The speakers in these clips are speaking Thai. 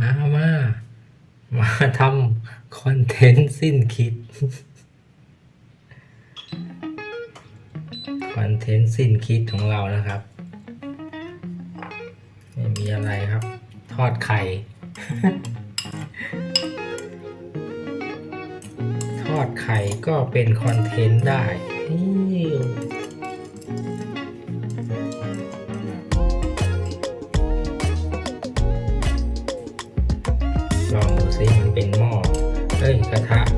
มามา มาทำคอนเทนต์สิ้นคิด คอนเทนต์สิ้นคิดของเรานะครับ ไม่มีอะไรครับ ทอดไข่ ทอดไข่ก็เป็นคอนเทนต์ได้ ใช้กระทะ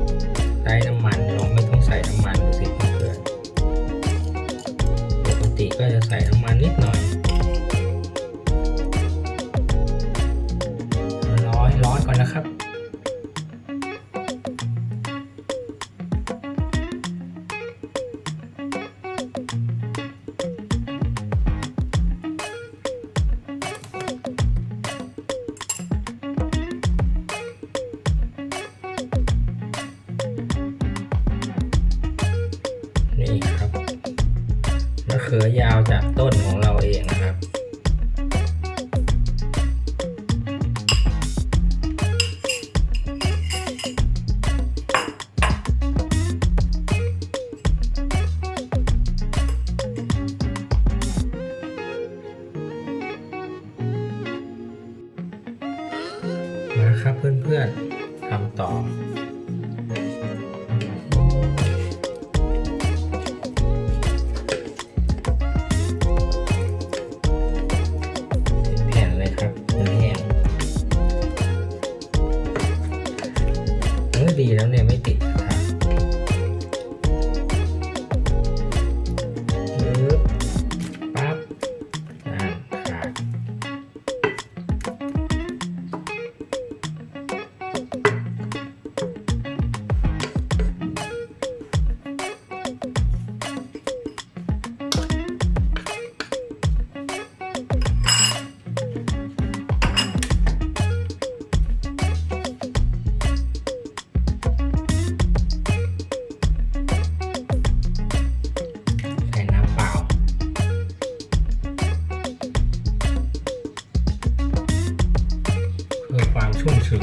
เขือยาวจากต้นของเราเองนะครับ มาครับเพื่อนๆทำต่อ ชุ่มชื้น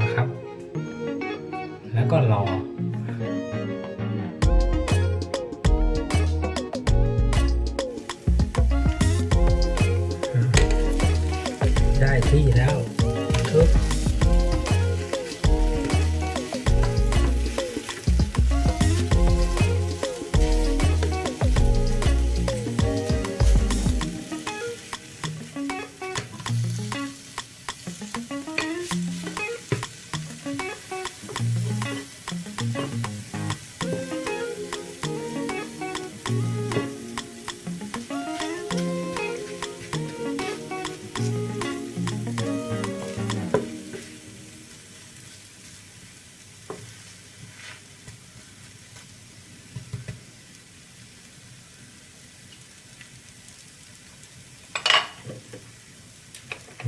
นะครับ แล้วก็รอได้ที่แล้วทุบ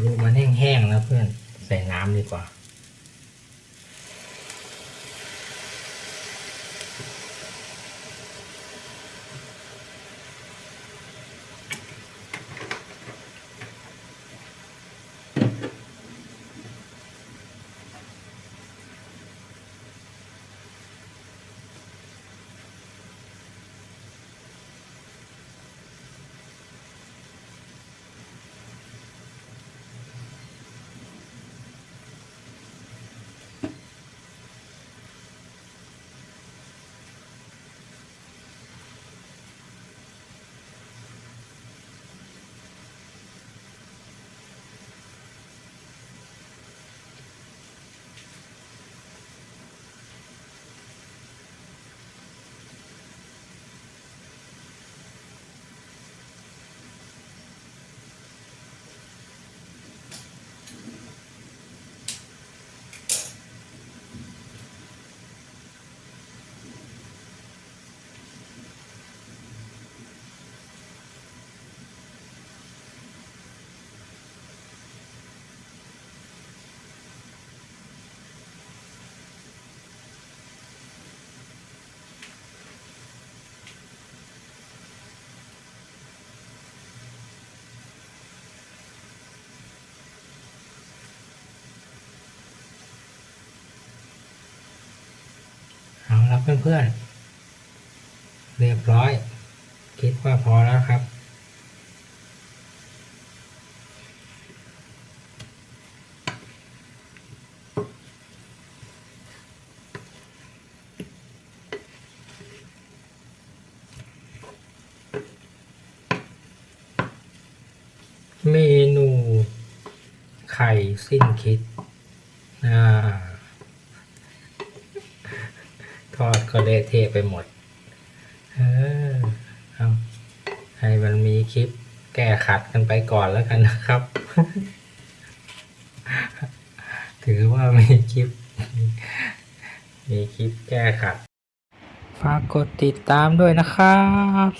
ดูมันแห้งๆแล้วเพื่อน ใส่น้ำดีกว่า น ครับเพื่อนๆ เรียบร้อย คิดว่าพอแล้วครับ เมนูไข่สิ้นคิดอ่า ทอดก็เละเทะไปหมด เออเอาให้มันมีคลิปแก้ขัดกันไปก่อนแล้วกันนะครับ ถือว่ามีคลิป มีคลิปแก้ขัด ฝากกดติดตามด้วยนะครับ